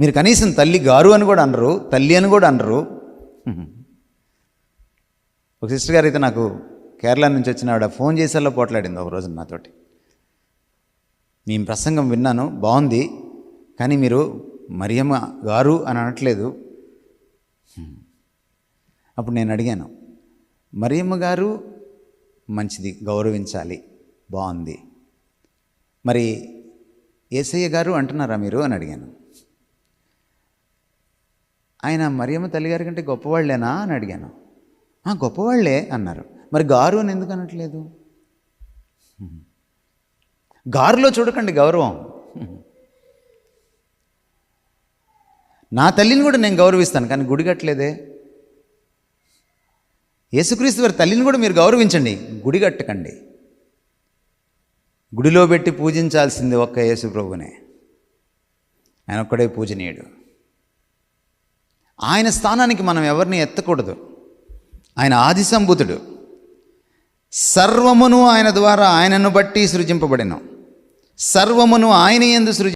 మీరు కనీసం తల్లి గారు అని కూడా అనరు తల్లి అని కూడా అనరు. ఒక సిస్టర్ గారు అయితే నాకు కేరళ నుంచి వచ్చిన ఆవిడ ఫోన్ చేసేలా పోట్లాడింది ఒక రోజు నాతోటి. మీ ప్రసంగం విన్నాను బాగుంది కానీ మీరు మరియమ్మ గారు అని అనట్లేదు. అప్పుడు నేను అడిగాను మరియమ్మ గారు మంచిది గౌరవించాలి బాగుంది. మరి ఏసయ్య గారు అంటున్నారా మీరు? అని అడిగాను. ఆయన మరియమ్మ తల్లిగారి కంటే గొప్పవాళ్ళేనా అని అడిగాను. "ఆ, గొప్పవాళ్ళే అన్నారు. మరి గారు అని ఎందుకు అనట్లేదు? గారులో చూడకండి గౌరవం. నా తల్లిని కూడా నేను గౌరవిస్తాను కానీ గుడి కట్టలేదే. యేసుక్రీస్తు వారి తల్లిని కూడా మీరు గౌరవించండి గుడి కట్టకండి. గుడిలో పెట్టి పూజించాల్సింది ఒక్క యేసు ప్రభునే ఆయన ఒక్కడే పూజనీయుడు. ఆయన స్థానానికి మనం ఎవరిని ఎత్తకూడదు. ఆయన ఆది సంభూతుడు సర్వమును ఆయన ద్వారా ఆయనను బట్టి సృజింపబడిన. సర్వమును ఆయన ఎందు సృజి